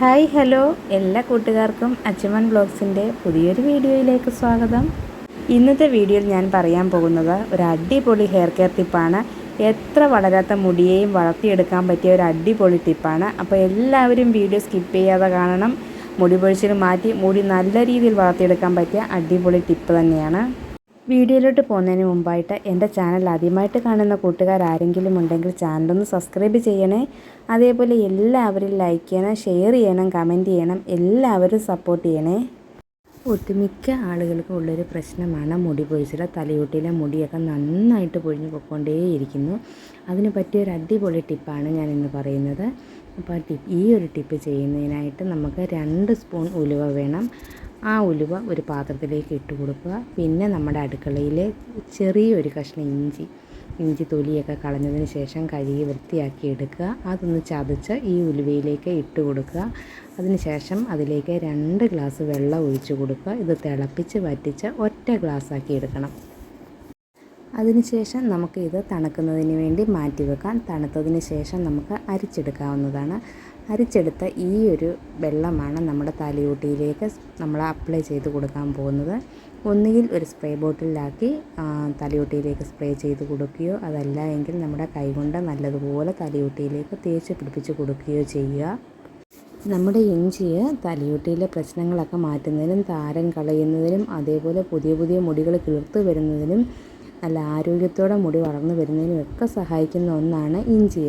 Hi hello. എല്ലാ കൂട്ടുകാർക്കും അച്ചുമൻ ബ്ലോഗ്സിന്റെ പുതിയൊരു വീഡിയോയിലേക്ക് സ്വാഗതം. ഇന്നത്തെ വീഡിയോയിൽ ഞാൻ പറയാൻ പോകുന്നത് ഒരു അടിപൊളി ഹെയർ കെയർ ടിപ്പാണ് എത്ര വളരാത്ത മുടിയെയും വളർത്തിയെടുക്കാൻ പറ്റിയ ഒരു അടിപൊളി ടിപ്പാണ് അപ്പോൾ എല്ലാവരും വീഡിയോ സ്കിപ്പ് ചെയ്യാതെ കാണണം. മുടി പൊഴിച്ചിൽ മാറ്റി മുടി നല്ല രീതിയിൽ വളർത്തിയെടുക്കാൻ പറ്റിയ അടിപൊളി ടിപ്പ് തന്നെയാണ്. വീഡിയോയിലോട്ട് പോകുന്നതിന് മുമ്പായിട്ട് എന്റെ ചാനൽ ആദ്യമായിട്ട് കാണുന്ന കൂട്ടുകാർ ആരെങ്കിലും ഉണ്ടെങ്കിൽ ചാനലൊന്ന് സബ്സ്ക്രൈബ് ചെയ്യണേ. അതേപോലെ എല്ലാവരും ലൈക്ക് ചെയ്യണം ഷെയർ ചെയ്യണം കമന്റ് ചെയ്യണം എല്ലാവരും സപ്പോർട്ട് ചെയ്യണേ. ഒട്ടുമിക്ക ആളുകൾക്കും ഉള്ളൊരു പ്രശ്നമാണ് മുടി പൊഴിച്ചിൽ തലയോട്ടിയിലെ മുടിയൊക്കെ നന്നായിട്ട് പൊഴിഞ്ഞു പൊയ്ക്കൊണ്ടേയിരിക്കുന്നു. അതിന് പറ്റിയ ഒരു അടിപൊളി ടിപ്പാണ് ഞാൻ ഇന്ന് പറയുന്നത്. അപ്പോൾ ടിപ്പ് ഈ ഒരു ടിപ്പ് ചെയ്യുന്നതിനായിട്ട് നമുക്ക് രണ്ട് സ്പൂൺ ഉലുവ വേണം. ആ ഉലുവ ഒരു പാത്രത്തിലേക്ക് ഇട്ട് കൊടുക്കുക. പിന്നെ നമ്മുടെ അടുക്കളയിൽ ചെറിയൊരു കഷ്ണം ഇഞ്ചി ഇഞ്ചി തൊലിയൊക്കെ കളഞ്ഞതിന് ശേഷം കഴുകി വൃത്തിയാക്കി എടുക്കുക. അതൊന്ന് ചതച്ച് ഈ ഉലുവയിലേക്ക് ഇട്ട് കൊടുക്കുക. അതിനുശേഷം അതിലേക്ക് രണ്ട് ഗ്ലാസ് വെള്ളം ഒഴിച്ചു കൊടുക്കുക. ഇത് തിളപ്പിച്ച് വറ്റിച്ച് ഒറ്റ ഗ്ലാസ്സാക്കി എടുക്കണം. അതിനുശേഷം നമുക്ക് ഇത് തണുക്കുന്നതിന് വേണ്ടി മാറ്റി വെക്കാം. തണുത്തതിന് ശേഷം നമുക്ക് അരിച്ചെടുക്കാവുന്നതാണ്. അരിച്ചെടുത്ത ഈ ഒരു വെള്ളമാണ് നമ്മുടെ തലയൂട്ടിയിലേക്ക് നമ്മൾ അപ്ലൈ ചെയ്ത് കൊടുക്കാൻ പോകുന്നത്. ഒന്നുകിൽ ഒരു സ്പ്രേ ബോട്ടിലാക്കി തലയൂട്ടിയിലേക്ക് സ്പ്രേ ചെയ്ത് കൊടുക്കുകയോ അതല്ല എങ്കിൽ നമ്മുടെ കൈകൊണ്ട് നല്ലതുപോലെ തലയൂട്ടിയിലേക്ക് തേച്ച് പിടിപ്പിച്ച് കൊടുക്കുകയോ ചെയ്യുക. നമ്മുടെ ഇഞ്ചിയ് തലയൂട്ടിയിലെ പ്രശ്നങ്ങളൊക്കെ മാറ്റുന്നതിനും താരൻ കളയുന്നതിനും അതേപോലെ പുതിയ പുതിയ മുടികൾ കിളിർത്ത് വരുന്നതിനും നല്ല ആരോഗ്യത്തോടെ മുടി വളർന്നു വരുന്നതിനും ഒക്കെ സഹായിക്കുന്ന ഒന്നാണ് ഇഞ്ചി.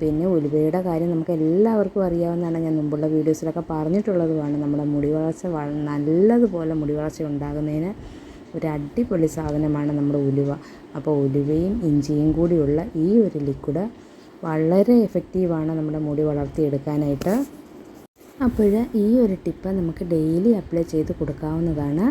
പിന്നെ ഉലുവയുടെ കാര്യം നമുക്ക് എല്ലാവർക്കും അറിയാവുന്നതാണ്. ഞാൻ മുമ്പുള്ള വീഡിയോസിലൊക്കെ പറഞ്ഞിട്ടുള്ളതുമാണ്. നമ്മുടെ മുടി വളർച്ച നല്ലതുപോലെ മുടി വളർച്ച ഉണ്ടാകുന്നതിന് ഒരു അടിപൊളി സാധനമാണ് നമ്മുടെ ഉലുവ. അപ്പോൾ ഉലുവയും ഇഞ്ചിയും കൂടിയുള്ള ഈ ഒരു ലിക്വിഡ് വളരെ എഫക്റ്റീവാണ് നമ്മുടെ മുടി വളർത്തിയെടുക്കാനായിട്ട്. അപ്പോൾ ഈ ഒരു ടിപ്പ് നമുക്ക് ഡെയിലി അപ്ലൈ ചെയ്ത് കൊടുക്കാവുന്നതാണ്.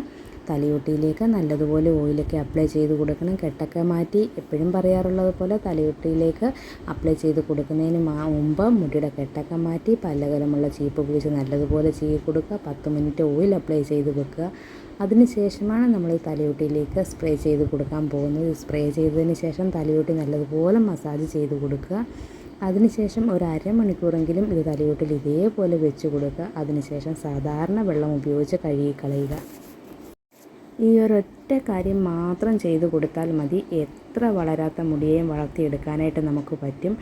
തലയൊട്ടിയിലേക്ക് നല്ലതുപോലെ ഓയിലൊക്കെ അപ്ലൈ ചെയ്ത് കൊടുക്കണം. കെട്ടൊക്കെ മാറ്റി എപ്പോഴും പറയാറുള്ളത് പോലെ തലയൊട്ടിയിലേക്ക് അപ്ലൈ ചെയ്ത് കൊടുക്കുന്നതിന് മുമ്പ് മുടിയുടെ കെട്ടൊക്കെ മാറ്റി പല്ലകലമുള്ള ചീപ്പ് ഉപയോഗിച്ച് നല്ലതുപോലെ ചെയ്ത് കൊടുക്കുക. പത്ത് മിനിറ്റ് ഓയിൽ അപ്ലൈ ചെയ്ത് വെക്കുക. അതിനുശേഷമാണ് നമ്മൾ ഈ തലയൊട്ടിയിലേക്ക് സ്പ്രേ ചെയ്ത് കൊടുക്കാൻ പോകുന്നത്. സ്പ്രേ ചെയ്തതിന് ശേഷം തലയൊട്ടി നല്ലതുപോലെ മസാജ് ചെയ്ത് കൊടുക്കുക. അതിനുശേഷം ഒരു അരമണിക്കൂറെങ്കിലും ഇത് തലയോട്ടിൽ ഇതേപോലെ വെച്ച് കൊടുക്കുക. അതിനുശേഷം സാധാരണ വെള്ളം ഉപയോഗിച്ച് കഴുകി കളയുക. ഈ ഒരൊറ്റ കാര്യം മാത്രം ചെയ്തു കൊടുത്താൽ മതി. എത്ര വളരാത്ത മുടിയേയും വളർത്തിയെടുക്കാനായിട്ട് നമുക്ക് പറ്റും.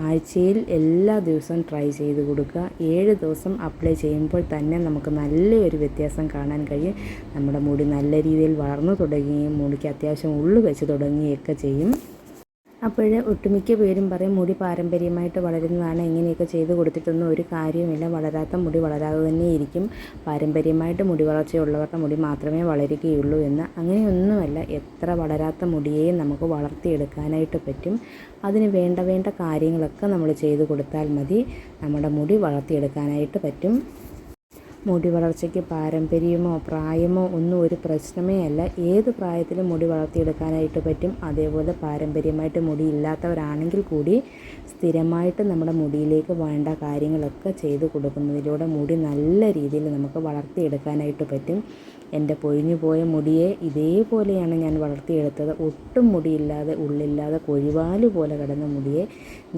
ആഴ്ചയിൽ എല്ലാ ദിവസവും ട്രൈ ചെയ്ത് കൊടുക്കുക. ഏഴ് ദിവസം അപ്ലൈ ചെയ്യുമ്പോൾ തന്നെ നമുക്ക് നല്ലൊരു വ്യത്യാസം കാണാൻ കഴിയും. നമ്മുടെ മുടി നല്ല രീതിയിൽ വളർന്നു തുടങ്ങുകയും മുടിക്ക് അത്യാവശ്യം ഉള്ളു വെച്ച് തുടങ്ങുകയൊക്കെ ചെയ്യും. അപ്പോൾ ഒട്ടുമിക്ക പേരും പറയും മുടി പാരമ്പര്യമായിട്ട് വളരുന്നതാണ്. ഇങ്ങനെയൊക്കെ ചെയ്ത് കൊടുത്തിട്ടൊന്നും ഒരു കാര്യമില്ല വളരാത്ത മുടി വളരാതെ തന്നെ ഇരിക്കും പാരമ്പര്യമായിട്ട് മുടി വളർച്ചയുള്ളവരുടെ മുടി മാത്രമേ വളരുകയുള്ളൂ എന്ന്. അങ്ങനെയൊന്നുമല്ല എത്ര വളരാത്ത മുടിയെയും നമുക്ക് വളർത്തിയെടുക്കാനായിട്ട് പറ്റും. അതിന് വേണ്ട വേണ്ട കാര്യങ്ങളൊക്കെ നമ്മൾ ചെയ്ത് കൊടുത്താൽ മതി. നമ്മുടെ മുടി വളർത്തിയെടുക്കാനായിട്ട് പറ്റും. മുടി വളർച്ചയ്ക്ക് പാരമ്പര്യമോ പ്രായമോ ഒന്നും ഒരു പ്രശ്നമേ അല്ല. ഏത് പ്രായത്തിലും മുടി വളർത്തിയെടുക്കാനായിട്ട് പറ്റും. അതേപോലെ പാരമ്പര്യമായിട്ട് മുടി ഇല്ലാത്തവരാണെങ്കിൽ കൂടി സ്ഥിരമായിട്ട് നമ്മുടെ മുടിയിലേക്ക് വേണ്ട കാര്യങ്ങളൊക്കെ ചെയ്ത് കൊടുക്കുന്നതിലൂടെ മുടി നല്ല രീതിയിൽ നമുക്ക് വളർത്തിയെടുക്കാനായിട്ട് പറ്റും. എന്റെ പൊഴിഞ്ഞു പോയ മുടിയെ ഇതേപോലെയാണ് ഞാൻ വളർത്തിയെടുത്തത്. ഒട്ടും മുടിയില്ലാതെ ഉള്ളില്ലാതെ കൊഴിവാൽ പോലെ കിടന്ന മുടിയെ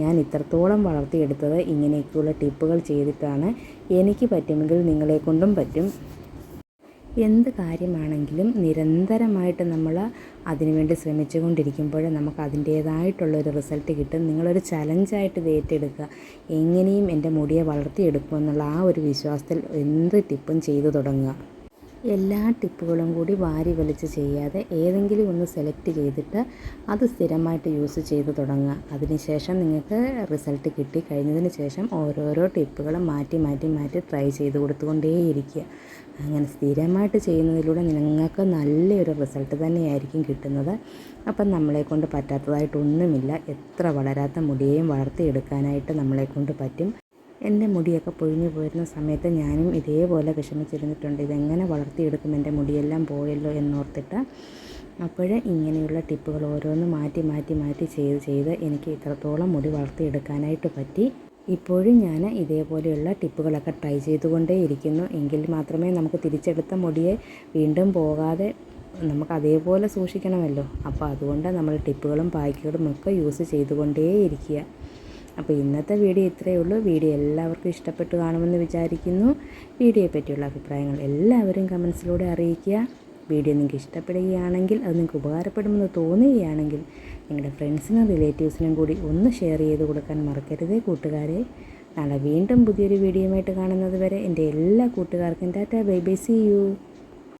ഞാൻ ഇത്രത്തോളം വളർത്തിയെടുത്തത്. ഇങ്ങനെയൊക്കെയുള്ള ടിപ്പുകൾ ചെയ്തിട്ടാണ് എനിക്ക് പറ്റുമെങ്കിൽ നിങ്ങളെ കൊണ്ടും പറ്റും. എന്ത് കാര്യമാണെങ്കിലും നിരന്തരമായിട്ട് നമ്മൾ അതിനുവേണ്ടി ശ്രമിച്ചു കൊണ്ടിരിക്കുമ്പോൾ നമുക്ക് അതിന്റേതായിട്ടുള്ളൊരു റിസൾട്ട് കിട്ടും. നിങ്ങളൊരു ചലഞ്ചായിട്ട് ഇത് ഏറ്റെടുക്കുക. എങ്ങനെയും എന്റെ മുടിയെ വളർത്തിയെടുക്കുമെന്നുള്ള ആ ഒരു വിശ്വാസത്തിൽ എന്ത് ടിപ്പും ചെയ്തു തുടങ്ങുക. എല്ലാ ടിപ്പുകളും കൂടി വാരി വലിച്ച് ചെയ്യാതെ ഏതെങ്കിലും ഒന്ന് സെലക്ട് ചെയ്തിട്ട് അത് സ്ഥിരമായിട്ട് യൂസ് ചെയ്ത് തുടങ്ങുക. അതിനുശേഷം നിങ്ങൾക്ക് റിസൾട്ട് കിട്ടി. കഴിഞ്ഞതിന് ശേഷം ഓരോരോ ടിപ്പുകളും മാറ്റി മാറ്റി മാറ്റി ട്രൈ ചെയ്ത് കൊടുത്തുകൊണ്ടേയിരിക്കുക. അങ്ങനെ സ്ഥിരമായിട്ട് ചെയ്യുന്നതിലൂടെ നിങ്ങൾക്ക് നല്ലൊരു റിസൾട്ട് തന്നെയായിരിക്കും കിട്ടുന്നത്. അപ്പം നമ്മളെക്കൊണ്ട് പറ്റാത്തതായിട്ടൊന്നുമില്ല. എത്ര വളരാത്ത മുടിയെയും വളർത്തിയെടുക്കാനായിട്ട് നമ്മളെക്കൊണ്ട് പറ്റും. എന്റെ മുടിയൊക്കെ പൊഴിഞ്ഞു പോയിരുന്ന സമയത്ത് ഞാനും ഇതേപോലെ വിഷമിച്ചിരുന്നിട്ടുണ്ട്. ഇതെങ്ങനെ വളർത്തിയെടുക്കും എന്റെ മുടിയെല്ലാം പോയല്ലോ എന്നോർത്തിട്ട് അപ്പോൾ ഇങ്ങനെയുള്ള ടിപ്പുകൾ ഓരോന്ന് മാറ്റി മാറ്റി മാറ്റി ചെയ്ത് ചെയ്ത് എനിക്ക് ഇത്രത്തോളം മുടി വളർത്തിയെടുക്കാനായിട്ട് പറ്റി. ഇപ്പോഴും ഞാൻ ഇതേപോലെയുള്ള ടിപ്പുകളൊക്കെ ട്രൈ ചെയ്തുകൊണ്ടേ ഇരിക്കുന്നു. എങ്കിൽ മാത്രമേ നമുക്ക് തിരിച്ചെടുത്ത മുടിയെ വീണ്ടും പോകാതെ നമുക്ക് അതേപോലെ സൂക്ഷിക്കണമല്ലോ. അപ്പോൾ അതുകൊണ്ട് നമ്മൾ ടിപ്പുകളും പായ്ക്കുകളും ഒക്കെ യൂസ് ചെയ്തുകൊണ്ടേ ഇരിക്കുക അപ്പോൾ ഇന്നത്തെ വീഡിയോ ഇത്രയേ ഉള്ളൂ. വീഡിയോ എല്ലാവർക്കും ഇഷ്ടപ്പെട്ടു കാണുമെന്ന് വിചാരിക്കുന്നു. വീഡിയോയെ പറ്റിയുള്ള അഭിപ്രായങ്ങൾ എല്ലാവരും കമൻസിലൂടെ അറിയിക്കുക. വീഡിയോ നിങ്ങൾക്ക് ഇഷ്ടപ്പെടുകയാണെങ്കിൽ അത് നിങ്ങൾക്ക് ഉപകാരപ്പെടുമെന്ന് തോന്നുകയാണെങ്കിൽ നിങ്ങളുടെ ഫ്രണ്ട്സിനും റിലേറ്റീവ്സിനും കൂടി ഒന്ന് ഷെയർ ചെയ്ത് കൊടുക്കാൻ മറക്കരുത് കൂട്ടുകാരെ. നാളെ വീണ്ടും പുതിയൊരു വീഡിയോയുമായിട്ട് കാണുന്നത് വരെ എന്റെ എല്ലാ കൂട്ടുകാർക്കും tata bye bye see you.